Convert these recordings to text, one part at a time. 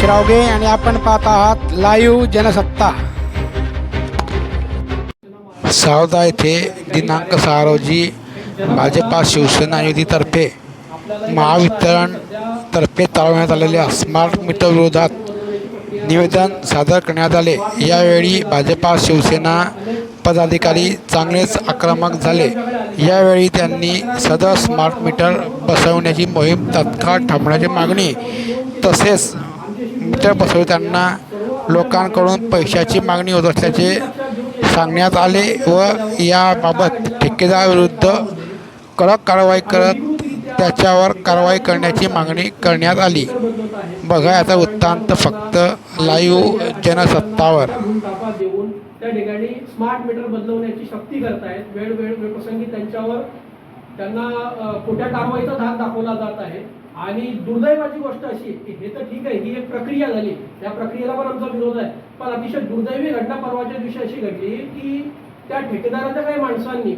शिरावगे आणि आपण पाहत आहात लाईव्ह जनसत्ता. सावदा येथे दिनांक सहा रोजी भाजपा शिवसेना युतीतर्फे महावितरण तर्फे चालवण्यात आलेल्या स्मार्ट मीटर विरोधात निवेदन सादर करण्यात आले. यावेळी भाजपा शिवसेना पदाधिकारी चांगलेच आक्रमक झाले. यावेळी त्यांनी सदर स्मार्ट मीटर बसवण्याची मोहीम तत्काळ थांबण्याची मागणी तसेच मीटर बसवितांना लोकांकडून पैशाची मागणी होत असल्याचे सांगण्यात आले व याबाबत ठेकेदाराविरुद्ध कडक कारवाई करत त्याच्यावर कारवाई करण्याची मागणी करण्यात आली. बघा याचा वृत्तांत फक्त लाईव्ह जनसत्तावर. देऊन त्या ठिकाणी स्मार्ट मीटर बदलवण्याची सक्ती करतायत. वेळ वेळ वेळप्रसंगी त्यांच्यावर त्यांना अ, खोट्या कारवाईचा धाक दाखवला जात आहे. आणि दुर्दैवाची गोष्ट अशी की हे तर ठीक आहे ही एक प्रक्रिया झाली. त्या प्रक्रियेला पण आमचा विरोध आहे. पण अतिशय दुर्दैवी घटना परवाच्या दिवशी अशी घडली की त्या ठेकेदाराच्या काही माणसांनी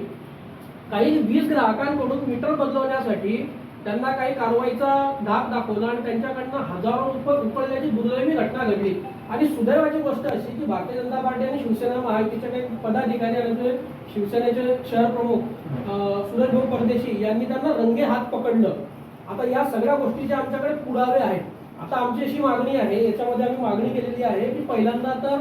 काही वीज ग्राहकांकडून मीटर बदलवण्यासाठी त्यांना काही कारवाईचा धाक दाखवला आणि त्यांच्याकडनं हजारो रुपये उकळल्याची दुर्दैवी घटना घडली. आणि सुदैवाची गोष्ट अशी की भारतीय जनता पार्टी आणि शिवसेना महायुतीचे काही पदाधिकारी आणि शिवसेनेचे शहर प्रमुख सुरेश भाऊ परदेशी यांनी त्यांना रंगे हात पकडलं. आता या सगळ्या गोष्टीचे आमच्याकडे पुरावे आहेत आता आमची अशी मागणी आहे याच्यामध्ये आम्ही मागणी केलेली आहे की पहिल्यांदा तर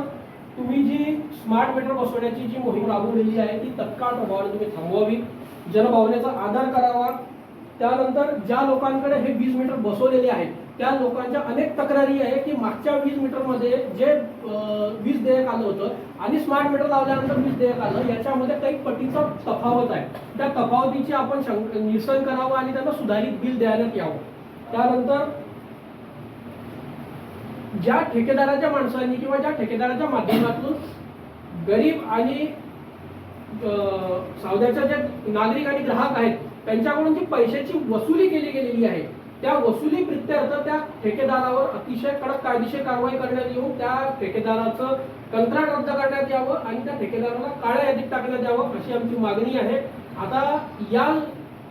तुम्ही जी स्मार्ट मीटर बसवण्याची जी मोहीम राबवलेली आहे ती तत्काळ प्रभावाने तुम्ही थांबवावी. जनभावनेचा आदर करावा. त्यानंतर ज्या लोकांकडे हे वीज मीटर बसवलेले आहेत त्या लोकांच्या अनेक तक्रारी आहे की मागच्या वीज मीटरमध्ये जे वीज देयक आलं होतं आणि स्मार्ट मीटर लावल्यानंतर वीज देयक आलं याच्यामध्ये काही पटीचा तफावत आहे. त्या तफावतीची आपण निरसन करावं आणि त्यांना सुधारित बिल द्यायला यावं. त्यानंतर ज्या ठेकेदाराच्या माणसांनी किंवा ज्या ठेकेदाराच्या माध्यमातून गरीब आणि सौद्याच्या सावद्याच्या जे नागरिक आणि ग्राहक आहेत त्यांच्याकडून जी पैशाची वसुली केली गेलेली आहे त्या वसुली प्रित्यर्थ त्या ठेकेदारावर अतिशय कडक कायदेशीर कारवाई करण्यात येऊन त्या ठेकेदाराचं कंत्राट रद्द करण्यात यावं आणि त्या ठेकेदाराला काळ्या यादीत टाकण्यात यावं अशी आमची मागणी आहे. आता या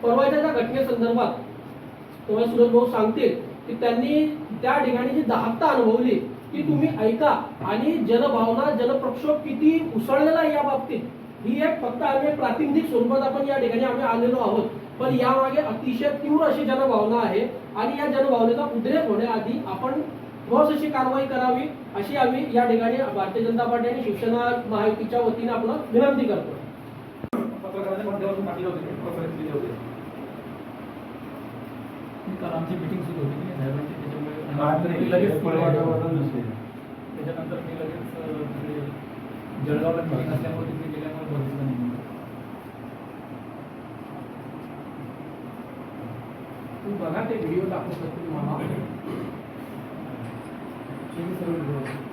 परवाच्या ज्या घटनेसंदर्भात तुम्हाला सुरेश भाऊ सांगतील की त्यांनी त्या ठिकाणी जी दाहकता अनुभवली की तुम्ही ऐका आणि जनभावना जनप्रक्षोभ किती उसळलेला आहे या बाबतीत ही एक फक्त आम्ही प्रातिनिधिक स्वरूपात आपण या ठिकाणी आम्ही आलेलो आहोत. पण यामागे अतिशय तीव्र अशी जनभावना आहे आणि या जनभावनेचा उद्रेक होण्याआधी आपण ठोस अशी कारवाई करावी अशी आम्ही या ठिकाणी भारतीय जनता पार्टी आणि शिवसेना महायुतीच्या वतीने आपलं विनंती करतो केले आमची मीटिंग सुरू होती की साहेबांची त्याच्यामुळे लगेच. त्याच्यानंतर मी लगेच तिकडे जळगावला मीटिंग असल्यामुळे तिकडे गेल्यामुळे बघितलं नाही. तू बघा ते व्हिडिओ दाखवतो तुम्हाला ते मी सर्व video बघितले.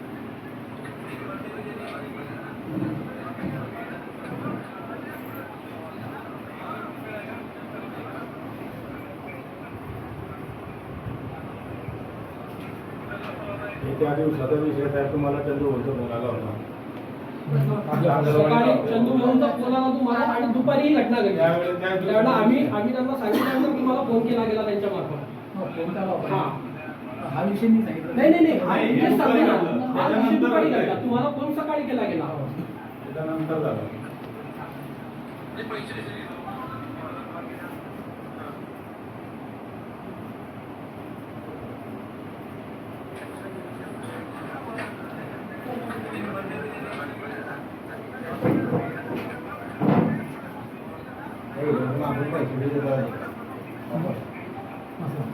त्या दिवसाचा विषय साहेब तुम्हाला चंद्र बोलतो बोलायला होता सकाळी चंदू म्हणूनचा फोन आला तुम्हाला आणि दुपारी ही घटना घडली त्यावेळेला आम्ही आम्ही त्यांना सांगितल्यानंतर तुम्हाला फोन केला गेला त्यांच्या मार्फत? हो. हा. हा विषय मी सांगितला. नाही नाही नाही हा विषय हे. हा विषय दुपारी. घडला तुम्हाला फोन सकाळी केला गेला. त्याच्यानंतर झालं.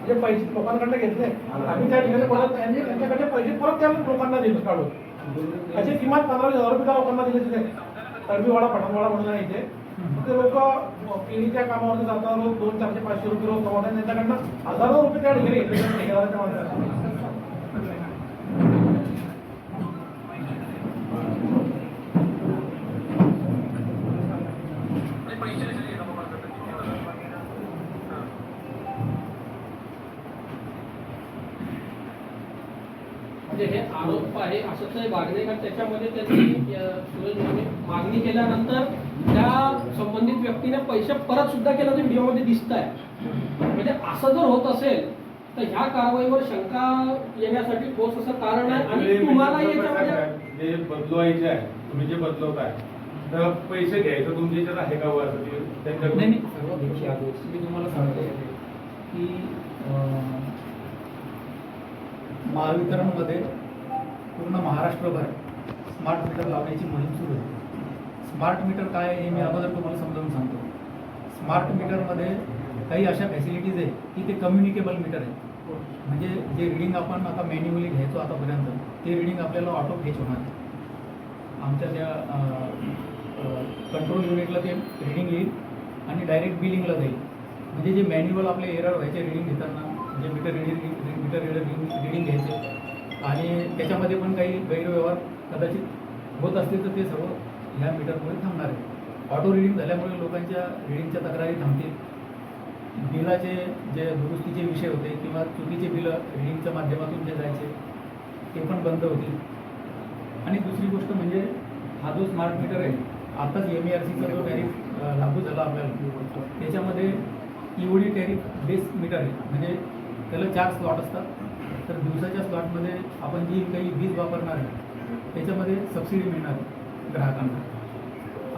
म्हणजे पैसे लोकांकडे घेतले आम्ही त्या ठिकाणी परत त्यांनी त्यांच्याकडे पैसे परत त्या लोकांना दिले काढून. असे किमान पंधरा हजार रुपये लोकांना दिले तिथे. तळवीवाडा पठाणवाडा म्हणून इथे. ते लोक केळीच्या कामावरती जातात रोज दोन चारशे पाचशे रुपये रोज कमावतात. त्यांच्याकडनं हजारो रुपये त्या ठिकाणी घेतले त्या माणसाला. आहे असं ते वागणे कारण त्याच्यामध्ये त्यांनी मागणी केल्यानंतर त्या संबंधित व्यक्तीने पैसे परत सुद्धा केल्याचं व्हिडिओमध्ये दिसत आहे म्हणजे असं जर होत असेल तर ह्या कारवाईवर शंका येण्यासाठी ठोस असं कारण आहे आणि Actually, तुम्हाला म्हणजे याच्यामध्ये जे बदलवायचे आहे तुम्ही जे बदलवताय तर पैसे घ्यायचं तुमच्या याच्यात आहे का वर मी तुम्हाला सांगतो की अं, महावितरणमध्ये पूर्ण महाराष्ट्रभर स्मार्ट मीटर लावण्याची मोहीम सुरू आहे. स्मार्ट मीटर काय आहे हे मी अगोदर तुम्हाला समजावून सांगतो. स्मार्ट मीटरमध्ये काही अशा फॅसिलिटीज आहे की ते कम्युनिकेबल मीटर आहे म्हणजे जे रिडिंग आपण आता मॅन्युअली घ्यायचो आतापर्यंत ते रिडिंग आपल्याला ऑटो फेच होणार आमच्या त्या कंट्रोल युनिटला ते रिडिंग येईल आणि डायरेक्ट बिलिंगला जाईल. म्हणजे जे मॅन्युअल आपले एरर व्हायचे रिडिंग घेताना जे meter reading meter reader reading घ्यायचे आणि त्याच्यामध्ये पण काही गैरव्यवहार कदाचित होत असतील तर ते सर्व ह्या मीटरमुळे थांबणार आहे. ऑटो रिडिंग झाल्यामुळे लोकांच्या रिडिंगच्या तक्रारी थांबतील. बिलाचे जे दुरुस्तीचे विषय होते किंवा चुकीचे बिलं रिडिंगच्या माध्यमातून जे जायचे ते पण बंद होतील. आणि दुसरी गोष्ट म्हणजे हा जो स्मार्ट मीटर आहे आताच एम आर सीचा जो टॅरिफ लागू झाला आपल्याला त्याच्यामध्ये ईओडी टॅरिफ बेस मीटर आहे. म्हणजे त्याला चार स्लॉट असतात. तर दिवसाच्या स्लॉटमध्ये आपण जी काही वीज वापरणार आहे त्याच्यामध्ये सबसिडी मिळणार आहे ग्राहकांना.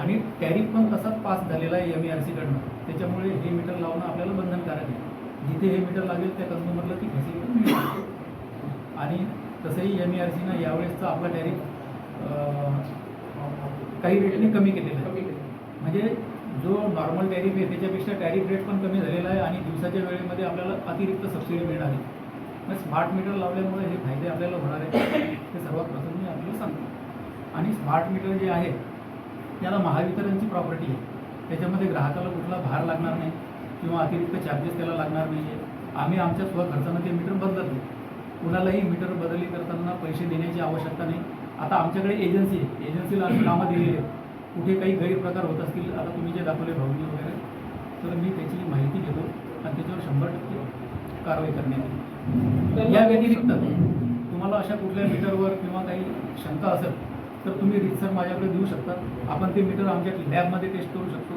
आणि टॅरिफ पण तसाच पास झालेला आहे एम आर सीकडनं त्याच्यामुळे हे मीटर लावणं आपल्याला बंधनकारक आहे. जिथे हे मीटर लागेल त्या कन्झ्युमरला ती फॅसिलिटी मिळेल. आणि तसंही एम आर सीनं यावेळेसचा आपला टॅरिफ काही रेटने कमी केलेला आहे. म्हणजे जो नॉर्मल टॅरिफ आहे त्याच्यापेक्षा टॅरिफ रेट पण कमी झालेला आहे आणि दिवसाच्या वेळेमध्ये आपल्याला अतिरिक्त सबसिडी मिळणार आहे. मग स्मार्ट मीटर लावल्यामुळे हे फायदे आपल्याला होणार आहेत. ते सर्वात प्रथम मी आपल्याला सांगतो. आणि स्मार्ट मीटर जे आहे त्याला महावितरणची प्रॉपर्टी आहे. त्याच्यामध्ये ग्राहकाला कुठला भार लागणार नाही किंवा अतिरिक्त चार्जेस त्याला लागणार नाही आहे आम्ही आमच्या स्वखर्चानं ते मीटर बदलत नाही. कुणालाही मीटर बदली करताना पैसे देण्याची आवश्यकता नाही. आता आमच्याकडे एजन्सी आहे. एजन्सीला आम्ही कामं दिलेली आहेत. कुठे काही गैरप्रकार होत असतील आता तुम्ही जे दाखवले भावनी वगैरे तर मी त्याची माहिती घेतो आणि त्याच्यावर शंभर टक्के कारवाई करण्यात येईल या व्यतिरिक्त तुम्हाला अशा कुठल्या मीटरवर किंवा काही शंका असेल तर तुम्ही रितसर माझ्याकडे देऊ शकता. आपण ते मीटर आमच्या लॅबमध्ये टेस्ट करू शकतो.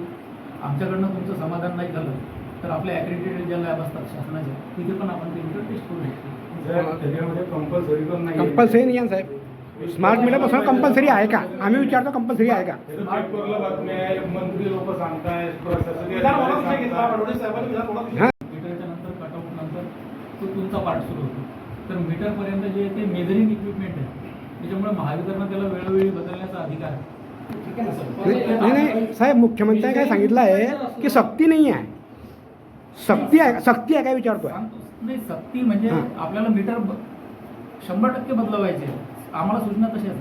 आमच्याकडनं तुमचं समाधान नाही झालं तर आपल्या ॲक्रेडिटेड ज्या लॅब असतात शासनाच्या तिथे पण आपण ते मीटर टेस्ट करू शकतो. त्याच्यामध्ये कंपल्सरी पण नाही कंपल्सरी नाही आहे साहेब. स्मार्ट मीटर बसवणं कंपल्सरी आहे का? आम्ही विचारतो कंपल्सरी आहे का? मंत्री लोक सांगताय प्रशासकीय विधान भवनात अधिकारी विषय घेतला सांगतायत. फडणवीस साहेबांनी विधान भवनात विषय हा. मीटरच्या नंतर कटआउट नंतर तो तुमचा पार्ट सुरू होतो. तर मीटरपर्यंत जे आहे ते मेजरिंग इक्विपमेंट आहे. त्याच्यामुळे महावितरण त्याला वेळोवेळी बदलण्याचा अधिकार आहे. नाही नाही नाही, साहेब मुख्यमंत्र्यांनी काय सांगितलं आहे की सक्ती नाही आहे सक्ती आहे सक्ती आहे काय विचारतोय? नाही सक्ती म्हणजे हां. आपल्याला मीटर ब- शंभर टक्के बदलवायचे आम्हाला सूचना तशाच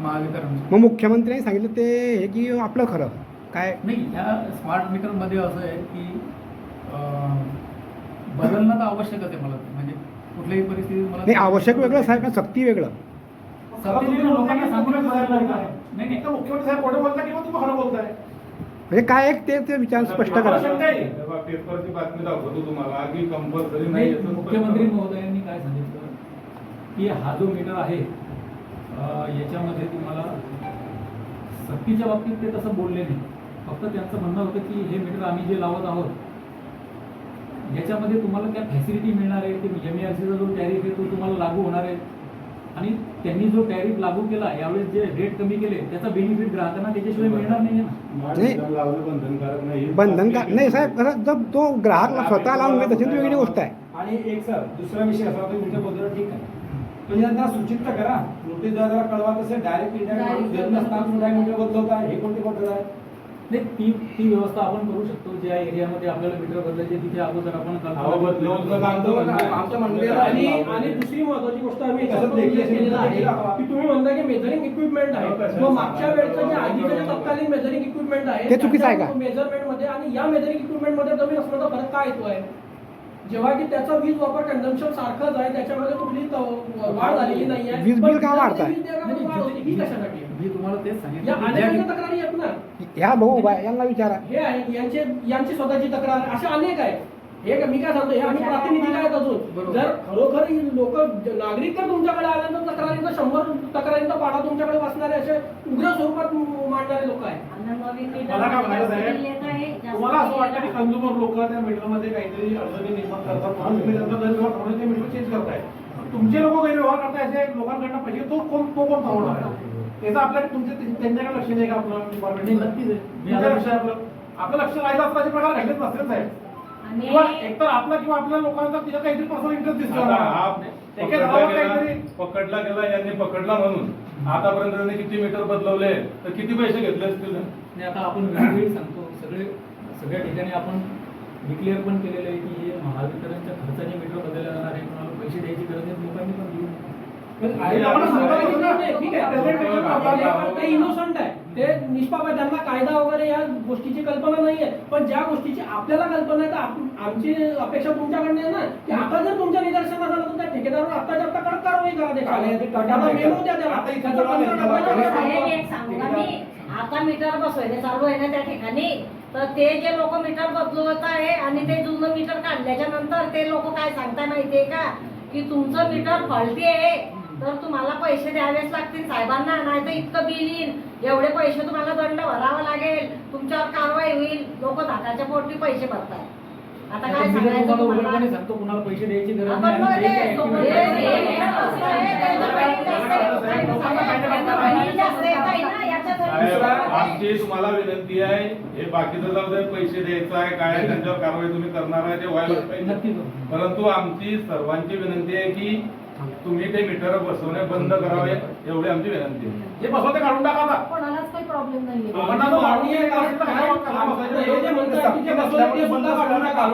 महावितरण मग मुख्यमंत्र्यांनी सांगितलं ते हे की आपलं खरं. काय? नाही ह्या स्मार्ट मीटरमध्ये असं आहे की बदलणं तर आवश्यकच आहे मला. म्हणजे कुठल्याही परिस्थितीत मला नाही आवश्यक वेगळं साहेब का सक्ती वेगळं सक्तीने लोकांना सांगूनच. नाही नाही. तर मुख्यमंत्री साहेब खोटं बोलताय किंवा तुम्ही खरं बोलताय? म्हणजे काय एक ते ते विचार स्पष्ट करा. पेपरची बातमी दाखवतो तुम्हाला. की कंपल्सरी नाही नाही याचं मुख्यमंत्री महोदयांनी काय सांगितलं? की हा जो मीटर आहे अं, याच्यामध्ये तुम्हाला सक्तीच्या बाबतीत ते तसं बोलले नाही. फक्त त्यांचं म्हणणं होतं की हे मीटर आम्ही जे लावत आहोत याच्यामध्ये तुम्हाला त्या फॅसिलिटी मिळणार आहे ते एम आर सीचा जो टॅरिफ आहे तो तुम्हाला लागू होणार आहे. आणि त्यांनी जो टॅरिफ लागू केला यावेळेस जे रेट कमी केले त्याचा बेनिफिट ग्राहकांना त्याच्याशिवाय मिळणार नाही. ना बंधनकारक नाही. बंधन का नाही साहेब जर तो ग्राहकला स्वतः लावून घेत असेल तर वेगळी गोष्ट आहे. आणि एक सर दुसरा विषय असा होता तुमच्या बद्दल ठीक आहे. पण सूचित तर करा. नोटीस जरा कळवा तसे डायरेक्ट इंडिया माणूस घेत नसताना सुद्धा बदलवत आहे हे कोणती आहे? नाही ती ती व्यवस्था आपण करू शकतो ज्या एरियामध्ये आपल्याला मीटर बदलायचे तिथे अगोदर आपण आमच्या मंडळाला आणि आणि दुसरी महत्वाची गोष्ट आम्ही. की तुम्ही म्हणता की मेजरिंग इक्विपमेंट हो, आहे मग? मागच्या वेळचं जे आधीचं जे तत्कालीन मेजरिंग इक्विपमेंट आहे ते चुकीचं आहे का? मेजरमेंटमध्ये आणि या मेजरिंग इक्विपमेंटमध्ये जमीन असण्याचा फरक काय येतो आहे जेव्हा की त्याचा वीज वापर कंझम्पशन सारखंच आहे त्याच्यामध्ये कुठली त- वाढ झालेली नाही आहे वीज बिल का वाढताय? वीज देयकामध्ये वाढ होते. ही कशासाठी आहे? मी तुम्हाला तेच सांगितलं तक्रारी आहेत ना ह्या भाऊ आहे, यांना विचारा हे आहे यांचे यांची स्वतःची तक्रार अशा अनेक आहेत हे काय- मी काय सांगतो हे आम्ही प्रातिनिधिक आहेत अजून. जर खरोखर लोक नागरिक जर तुमच्याकडे आल्यानंतर तक्रारींचा शंभर तक्रारींचा पाडा तुमच्याकडे असे उग्र स्वरूपात मांडणारे लोक आहेत. मला काय म्हणायचं आहे? तुम्हाला असं वाटतं की कंझ्युमर लोक त्या मीटरमध्ये काहीतरी अडचणी निर्माण करतात म्हणून तुम्ही त्यांचा गैरव्यवहार करून ते मीटर चेंज करताय. तुमचे लोक गैरव्यवहार करताय असे लोकांकडनं पैसे तो कोण तो कोण थांबवणार आहे? त्याचं आपल्या तुमचे त्यांच्याकडे लक्ष नाही का आपलं डिपार्टमेंट नक्कीच आहे. लक्ष आहे आपलं आपलं लक्ष राहिलं असतं असे प्रकार घडलेच नसतेच आहे आणि किंवा एकतर आपला किंवा आपल्या लोकांचा तिथे काहीतरी पर्सनल इंटरेस्ट दिसतो. पकडला गेला काहीतरी पकडला गेला यांनी पकडला म्हणून आतापर्यंत त्यांनी किती मीटर बदलवले तर किती पैसे घेतले असतील आणि आता आपण वेळोवेळी सांगतो सगळे सगळ्या ठिकाणी आपण डिक्लेअर पण केलेलं आहे की हे महावितरणच्या खर्चाने मीटर बदलले जाणार आहे कोणाला पैसे द्यायची गरज नाही लोकांनी पण देऊ ठीक आहे इनोसंट आहे ते निष्पाप आहे त्यांना कायदा वगैरे या गोष्टीची कल्पना नाहीये. पण ज्या गोष्टीची आपल्याला कल्पना आहे तर आप- आमची अपेक्षा तुमच्याकडनं आहे ना की आता जर तुमच्या निदर्शनास आलं तर त्या ठेकेदारावर आत्ताच्या आत्ता कडक कारवाई करा ते त्याला नाही मेमो द्या त्याला. आता इथे आहे. आता मीटर बसवायचे चालू आहे ना त्या ठिकाणी? तर ते जे लोक मीटर बदलवत आहे आणि ते जुनं मीटर काढल्याच्या नंतर ते लोक काय सांगताय माहितीये का? की तुमचं मीटर फॉल्टी आहे. तर तुम्हाला पैसे द्यावेच लागतील साहेबांना. नाही तर इतकं बिल येईल. एवढे पैसे तुम्हाला दंड भरावा लागेल. तुमच्यावर कारवाई होईल. लोक धाकाच्या पोटी पैसे भरताय आता काय सांगायचं कुणाला पैसे द्यायची आमची तुम्हाला विनंती आहे हे बाकीचं जाऊ दे पैसे द्यायचं आहे काय त्यांच्यावर कारवाई तुम्ही करणार आहे ते व्हायला पाहिजे. परंतु आमची सर्वांची विनंती आहे की तुम्ही ते मीटर बसवणे बंद करावे एवढी आमची विनंती. आहे जे बसवते काढून टाका आता. कोणालाच काही प्रॉब्लेम नाहीये लोकांना तो मागणी आहे का असेल तर करा, करा बसायचं. हे जे म्हणतात की ते बसवले ते सुद्धा काढून टाका.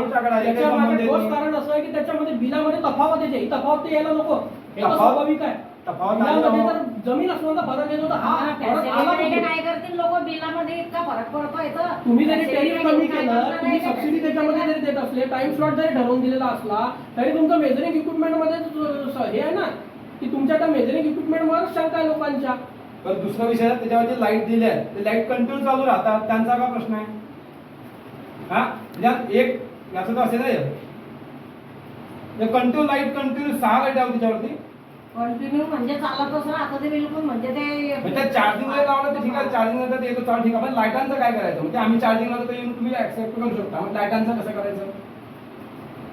ठोस कारण असं आहे की त्याच्यामध्ये बिलामध्ये तफावत येते ही तफावत ते यायला नको. हे तर तफावत- स्वाभाविक आहे. तफावत बिलामध्ये आली तर जमीन असण्याचा फरक येतो तर हा फरक आला. काय करतील लोक? बिलामध्ये इतका फरक पडतोय तर. तुम्ही जरी टेरिफ कमी केलं तुम्ही का सबसिडी त्याच्यामध्ये जरी देत असले टाइम स्लॉट जरी ठरवून दिलेला असला तरी तुमचं मेजरिंग इक्विपमेंटमध्ये हे आहे ना की तुमच्या त्या मेजरिंग इक्विपमेंट वर शंका आहे लोकांच्या. पण दुसरा विषय आहे, त्याच्यावर जे लाइट दिले आहेत ते लाइट कंटिन्यू चालू राहतात त्यांचा काय प्रश्न आहे? हा? म्हणजे एक याचं तर असेल ना कंटिन्यू लाइट कंटिन्यू सहा लाइट आहे त्याच्यावरती. कंटिन्यू म्हणजे चालतच राहतं ते बिलकुल म्हणजे म्हणजे ते चार्जिंग लाइट लावलं तर ठीक आहे चार्जिंग नंतर ते येतो चालू ठीक आहे. पण लाईटांचं काय करायचं? म्हणजे आम्ही चार्जिंग लावलं तर येऊन तुम्ही ऍक्सेप्ट करू शकता. मग लाईटांचं कसं करायचं?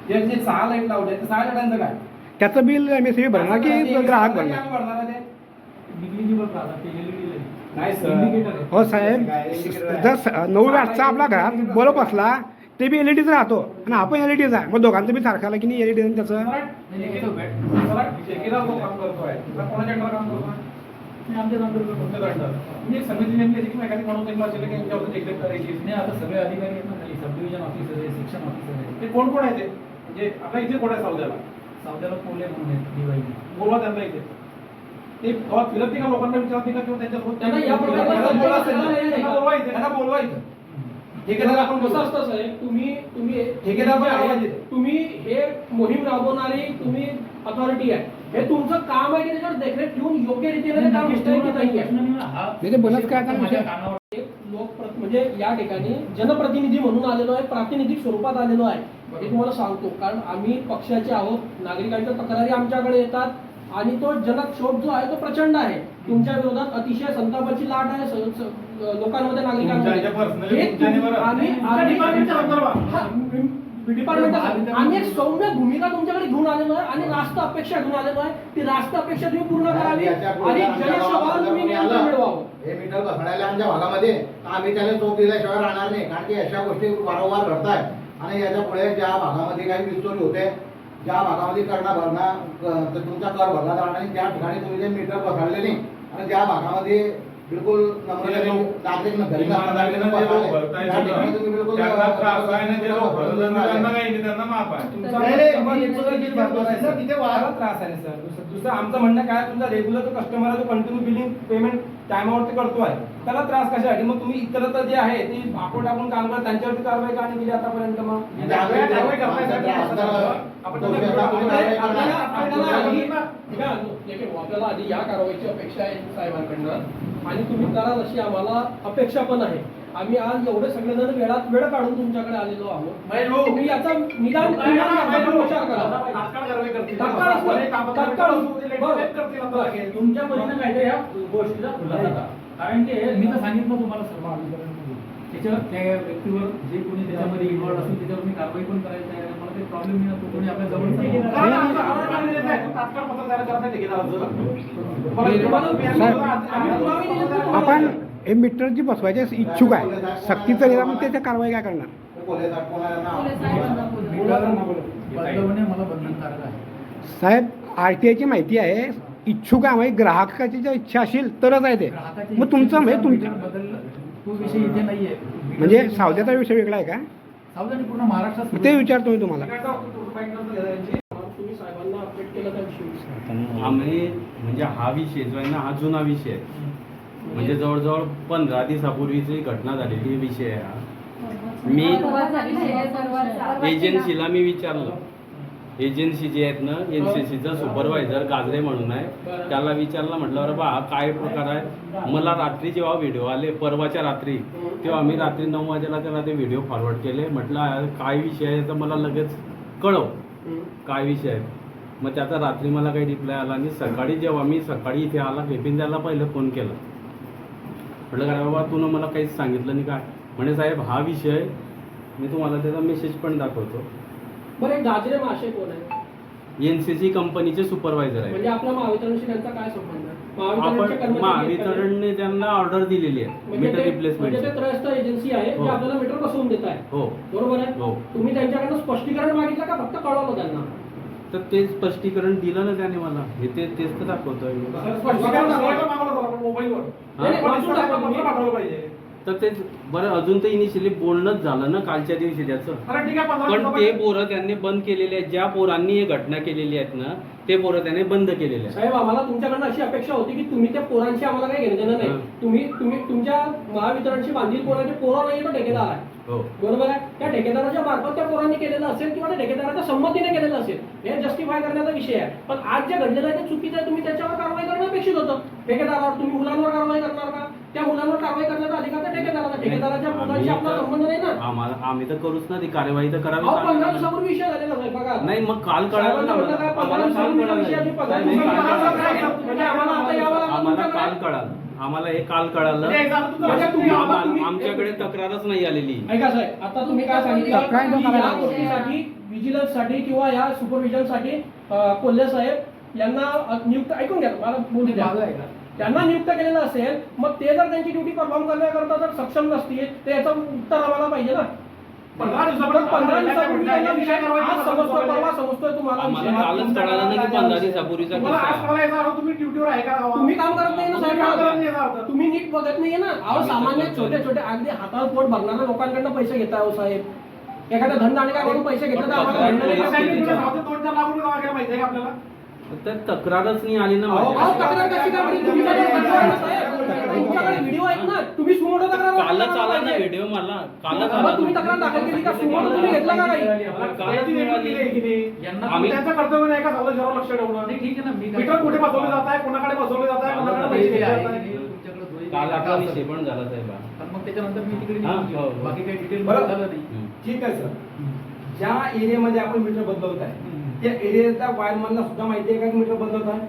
हे जे सहा लाइट लावले तर सहा लाईटांचं काय? त्याचं बिल एम एस भरणार की ग्राहक आम्ही भरणार आहे ते? ते. नाही सर. आहे. हो साहेब. जर स- नऊ वॅटचा आपला घरात बल्ब असला ते बी एल ई डीच राहतो आणि आपण एल ई डीच आहे मग दोघांचं बी सारखं आलं की नाही एल ई डी त्याचं म्हणजे कोण कोण आहे ते म्हणजे आपल्या इथे कोण आहे सावद्याला सावद्याला कोले म्हणून दिवाळी बोलवा त्यांना इथे ते फिरत नाही का लोकांना विचारते का किंवा त्यांच्यासोबत त्यांना या प्रकारचं त्यांना बोलवा त्यांना. बोलवा इथे. त्यांना बोलवा इथं ठेकेदार आपण कसं. असतं साहेब. तुम्ही तुम्ही ठेकेदार आवाज. तुम्ही हे मोहीम राबवणारी तुम्ही अथॉरिटी आहे. हे तुमचं काम आहे की त्याच्यावर देखरेख ठेवून योग्य रीतीने काम होतंय की नाही आहे लोक म्हणजे या ठिकाणी जनप्रतिनिधी म्हणून आलेलो आहे प्रातिनिधिक स्वरूपात आलेलो आहे. हे तुम्हाला सांगतो कारण आम्ही पक्षाचे आहोत नागरिकांच्या तक्रारी आमच्याकडे येतात आणि तो जनक्षोभ जो आहे तो प्रचंड आहे. तुमच्या विरोधात अतिशय संतापाची लाट आहे लोकांमध्ये नागरिकांमध्ये. आम्ही डिपार्टमेंट एक सौम्य भूमिका तुमच्याकडे घेऊन आलेलो आहे आणि रास्त अपेक्षा घेऊन आलेलो आहे. ती रास्त अपेक्षा तुम्ही पूर्ण करावी आणि गावात तुम्ही नियंत्रण मिळवावं. हे मीटर बसवायला आमच्या भागामध्ये. आम्ही त्याला चोप दिल्याशिवाय राहणार नाही. कारण की अशा गोष्टी वारंवार घडत आहेत आणि याच्यापुढे ज्या भागामध्ये काही मिसचोरी होते ज्या भागामध्ये करणा भरणा क- तर तुमचा कर भरला जाणार नाही. ज्या ठिकाणी तुम्ही ते मीटर नाही. आणि ज्या भागामध्ये बिलकुल नागरिक त्रास आहे सर, दुसरं आमचं म्हणणं काय तुमचा regular customer continue billing payment टायमावरती करतोय. त्याला त्रास कशासाठी? मग तुम्ही इतरत्र जे आहे ती आपण टाकून काम करा त्यांच्यावरती कारवाई का नाही केली आतापर्यंत मग? आपल्याला आधी या कारवाईची अपेक्षा आहे साहेबांकडनं. आणि तुम्ही कराल अशी आम्हाला अपेक्षा पण आहे. आम्ही आज एवढे सगळेजण वेळात वेळ काढून तुमच्याकडे आलेलो आहोत. तुम्ही याचा निदान विचार करा. तुमच्या परीने काहीतरी ह्या गोष्टीचा खुलासा करा. कारण की मी तर सांगितलं तुम्हाला सर्व त्याच्यावर त्या व्यक्तीवर जे कोणी त्याच्यामध्ये इन्व्हॉल्व असेल त्याच्यावर मी कारवाई पण करायला तयार आहे. आपण हे मीटर जी बसवायचे इच्छुक आहे. सक्तीचं नियम मग त्याच्या कारवाई काय करणार? साहेब आर टी आयची माहिती आहे इच्छुक आहे म्हणजे ग्राहकाची जर इच्छा असेल तरच आहे ते. मग तुमचं म्हणजे तुमचं बदल तो विषय इथे नाहीये. म्हणजे सावध्याचा विषय वेगळा आहे का? सावधानी पूर्ण महाराष्ट्रात मग ते विचारतो मी तुम्हाला. तुम्ही साहेबांना अपडेट केलं त्या विषयी आम्ही म्हणजे हा विषय जो आहे ना हा जुना विषय आहे. म्हणजे जवळजवळ पंधरा दिवसापूर्वीची घटना झालेली विषय आहे हा. मी एजन्सीला मी विचारलं. एजन्सी जी आहेत ना एन सी सीचा सुपरवायझर गाजरे म्हणून आहे. त्याला विचारलं म्हटलं अरे बा हा काय प्रकार आहे? मला रात्री जेव्हा व्हिडिओ आले परवाच्या रात्री तेव्हा आम्ही रात्री नऊ वाजेला त्याला ते व्हिडिओ फॉरवर्ड केले. म्हटलं काय विषय आहे? तर मला लगेच कळव. काय विषय आहे? मग त्याचा रात्री मला काही रिप्लाय आला आणि सकाळी जेव्हा मी सकाळी इथे आला फेफीन द्यायला पहिलं फोन केला. म्हटलं काय बाबा तू मला काहीच सांगितलं नाही काय म्हणे साहेब हा विषय मी तुम्हाला त्याचा मेसेज पण दाखवतो. बरं गाजरे मासे कोण आहे एन सी सी कंपनीचे सुपरवायझर आहे म्हणजे आपल्या महावितरणशी त्यांचा काय संबंध? महावितरणचे आपण कर्मचारी आहेत? महावितरणने त्यांना ऑर्डर दिलेली आहे. म्हणजे मीटर ते- म्हणजे रिप्लेसमेंट ते त्रयस्थ एजन्सी आहे हो. जे आपल्याला मीटर बसवून देत आहे. हो. बरोबर आहे? हो. तुम्ही त्यांच्याकडनं स्पष्टीकरण मागितलं का? फक्त कळवलं त्यांना? तर ते स्पष्टीकरण दिलं ना त्याने मला. हे ते तेच तर दाखवतोय मी. स्पष्टीकरण दाखवायला मागवलं होतं आपण मोबाईलवर. नाही, नाही, वाचून दाखवा पत्र तुम्ही. पाठवलं पाहिजे. तर ते बरं अजून तर इनिशियली बोलणंच झालं ना कालच्या दिवशी त्याचं? बरं, ठीक आहे, पंधरा पण ते पोरं त्यांनी बंद केलेले आहेत. ज्या पोरांनी हे घटना केलेली आहेत ना ते पोरं त्याने बंद केलेले आहेत. साहेब आम्हाला तुमच्याकडनं अशी अपेक्षा होती की तुम्ही त्या पोरांशी आम्हाला काही घेणं देणं नाही. तुम्ही तुम्ही तुमच्या महावितरणशी बांधील पोरांचे पोरं नाही तो ठेकेदार आहे. हो. बरोबर आहे? त्या ठेकेदाराच्या मार्फत त्या पोरांनी केलेलं असेल किंवा त्या ठेकेदाराच्या संमतीने केलेलं असेल हे जस्टिफाय करण्याचा विषय आहे. पण आज जे घडलेलं आहे ते चुकीचं आहे. तुम्ही त्याच्यावर कारवाई करणं अपेक्षित होतं. ठेकेदारावर तुम्ही मुलांवर कारवाई करणार का त्या मुलांवर कारवाई करण्याचा अधिकार त्या ठेकेदाराचा ठेकेदाराच्या मुलांशी आपला संबंध नाही ना आम्हाला आम्ही तर करूच ना ती कार्यवाही तर करावी अहो पंधरा लागेल. दिवसापूर्वी विषय झालेला आहे बघा नाही मग काल कळालं ना साहेबांना म्हटलं काय, आम्हाला. पंधरा आम्हाला काल दिवसापूर्वी विषय आम्ही पंधरा कळालं नाही, दिवसापूर्वी काल कळालं. कळालं. म्हणजे आम्हाला आता यावं लागलं आम्हाला काल तुमच्याकडे. कळालं आम्हाला हे काल कळालं म्हणजे म्हणजे तुम्ही-. आम्हाला- आमच्याकडे तक्रारच नाही आलेली ऐका साहेब आता तुम्ही काय सांगितलं तक्रार या करायला गोष्टीसाठी विजिलन्ससाठी किंवा या सुपरविजनसाठी अं, कोल्हे साहेब यांना अं, नियुक्त ऐकून घ्या मला बोलू द्या. त्यांना नियुक्त केलेलं असेल मग ते जर त्यांची ड्युटी परफॉर्म करण्याकरता जर सक्षम नसतील तर याचं उत्तर आम्हाला पाहिजे ना. पंधरा दिवसापूर्वी त्यांना विषय आज. समजतोय परवा समजतोय तुम्हाला. तुम्ही ड्युटीवर आहे का? गावात? तुम्ही काम करत नाही ना तुम्ही साहेब. नीट बघत नाहीये ना. अहो सामान्य करतोय. छोटे छोटे अगदी हातावर पोट भरणाऱ्या लोकांकडनं पैसे घेताय हो साहेब. एखाद्या धनदाणकाकडून पैसे घेतले तर आम्हाला तर तक्रारच नाही आली ना अहो माझ्या. तक्रार कशी काय तुमच्याकडे तक्रार व्हिडिओ आहेत ना तुम्ही सुमोटो तक्रार कालच आला ना व्हिडिओ मला कालच आला मग तुम्ही तक्रार दाखल केली का सुमोटो तुम्ही घेतला का काही कालच याची मिळाली. नेमणूक केली आहे की नाही? यांना आम्ही- त्यांचं कर्तव्य नाही का सगळं शहरावर लक्ष ठेवणं नाही, ठीक आहे ना मी मीटर कुठे बसवले जात आहे कोणाकडे बसवले जात आहे कोणाकडे पैसे हे घेतले जात आहे काल आपला डाटा विषय असेल. पण झाला साहेब हा. पण मग त्याच्यानंतर मी तिकडे हा, निघून हो, गेलो. हो. बाकी काही डिटेल बरं. झालं नाही हम्म. ठीक आहे सर ज्या एरियामध्ये आपण मीटर बदलवत आहे त्या एरियाच्या वायरमॅनला सुद्धा माहिती आहे का? मीटर साहेब,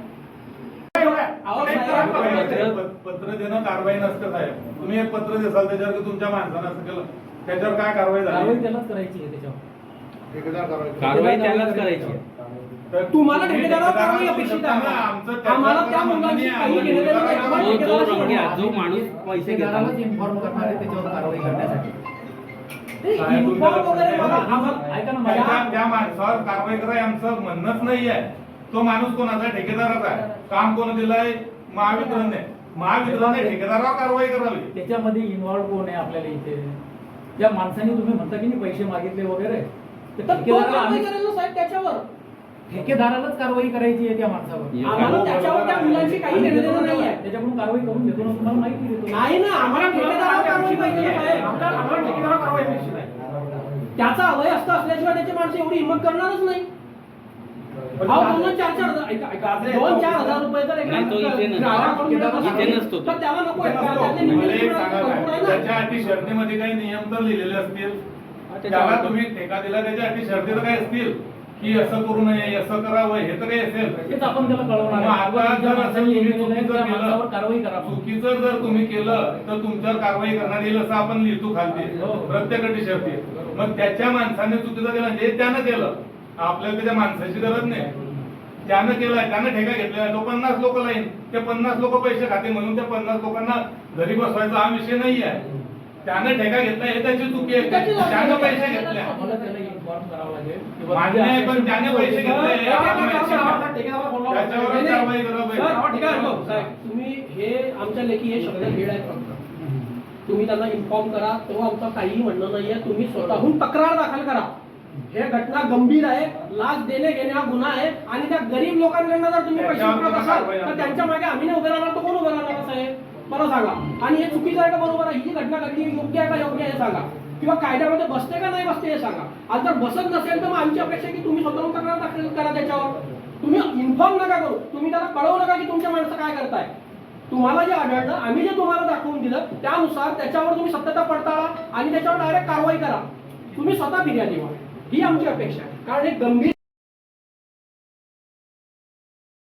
तर- पत्र देणं कारवाई नसतं साहेब. तुम्ही एक पत्र देसाल त्याच्यावर की तुमच्या माणसानं असं केलं? त्याच्यावर काय कारवाई कारवाई झाली त्यालाच करायची आहे त्याच्यावर. ठेकेदार कारवाई त्यालाच करायची आहे. तर तुम्हाला तुम्ही ठेकेदारावर कारवाई ठेकेदाराला अपेक्षित बोलू आहे. शकता ना, का? आमचं त्याच्यावर आम्हाला त्या म्हणणं मुलांशी नाही, काही आम्ही घेणं देणं नाही. ठेकेदाराला आम्हाला जो- जो ठेकेदाराशी रंगे- बोलणं जो माणूस पैसे ठेकेदारालाच घेतात इन्फॉर्म करणार आहे त्याच्यावर कारवाई करण्यासाठी. नाही, साहेब, inform तुमच्या वगैरे लक्षात मला- आहे. आम्हाला- ऐका ना त्या माझ्या त्या माणसावर कारवाई करा हे आमचं म्हणणंच नाही आहे. तो माणूस कोणाचा आहे? ठेकेदाराचा आहे. काम कोण दिलंय? महावितरणने. महावितरणने ठेकेदारावर कारवाई करावी. त्याच्यामध्ये इन्व्हॉल्व कोण आहे आपल्याला इथे? ज्या माणसाने तुम्ही म्हणता की नाही पैसे मागितले वगैरे ते तर तो ठेकेदाराला कारवाई आम्ही- करेल ना साहेब त्याच्यावर. ठेकेदारालाच कारवाई करायची आहे त्या माणसावर आम्हाला त्याच्यावर त्या मुलांशी काही घेणं देणं नाही आहे त्याच्याकडून कारवाई करून घेतो ना तुम्हाला माहिती देतो नाही ना आम्हाला ठेकेदारावर कारवाई पाहिजे ना साहेब आमच्या आम्हाला ठेकेदारावर कारवाई अपेक्षित आहे त्याचा अवय असतं असल्याशिवाय त्याची माणसं एवढी हिंमत करणारच नाही अहो, दोन दोन चार चार हजार ऐका, ऐका. दोन चार हजार रुपये जर एका नाही, तो इथे नसतो. ग्राहकाकडून मिळत इथे असेल, नसतो तो. तर त्याला नको आहे. नसतो. त्यातले मला नियम एक सांगा भरपूर काय आहे ना. त्याच्या अटी शर्तीमध्ये काही नियम तर लिहिलेले असतील त्याला तुम्ही ठेका दिला त्याच्या अटी शर्ती तर काय असतील की असं करू नये असं करावं हे तर असेल आपण त्याला कळवणार मग आता आहे. जर असं तुम्ही चुकीचं त्या केलं कारवाई करा चुकीचं जर तुम्ही केलं तर तुमच्यावर कारवाई करण्यात येईल असं आपण लिहितो खालती हो. प्रत्येक अटी शर्ती मग त्याच्या माणसाने चुकीचं केलं म्हणजे त्यानं केलं आपल्याला त्याच्या माणसाची गरज नाही त्यानं केलंय त्यानं ठेका घेतलेला आहे. तो पन्नास लोक लाईन ते पन्नास लोक पैसे खाते म्हणून त्या पन्नास लोकांना घरी बसवायचा हा विषय नाही आहे त्यानं ठेका घेतला हे त्याची चुकी आहे त्यानं. पैसे घेतले करावं लागेल. मान्य आहे पण त्याने पैसे घेतले. आहे, हो, तुम्ही हे आमच्या लेखी हे शब्द आहेत फक्त तुम्ही त्यांना इन्फॉर्म करा. तेव्हा आमचं काहीही म्हणणं नाहीये. तुम्ही स्वतःहून तक्रार दाखल करा. हे घटना गंभीर आहे. लाच देणे घेणे हा गुन्हा आहे. आणि त्या गरीब लोकांकडनं जर तुम्ही पैसे असाल तर त्यांच्या मागे आम्ही नाही उभे राहणार. तर कोण उभे राहणार साहेब? मला सांगा. आणि हे चुकीचं आहे का बरोबर आहे? ही घटना घडली योग्य आहे का योग्य आहे सांगा. किंवा कायद्यामध्ये बसते का नाही बसते हे सांगा. आणि जर बसत नसेल तर मग आमची अपेक्षा आहे की तुम्ही स्वतःहून तक्रार दाखल करा त्याच्यावर. तुम्ही इन्फॉर्म नका करू. तुम्ही त्याला कळवू नका की तुमच्या माणसं काय करताय. तुम्हाला जे आढळलं आम्ही जे तुम्हाला दाखवून दिलं त्यानुसार त्याच्यावर तुम्ही सत्यता पडताळा आणि त्याच्यावर डायरेक्ट कारवाई करा. तुम्ही स्वतः फिर्यादी व्हा. ही आमची अपेक्षा आहे. कारण हे गंभीर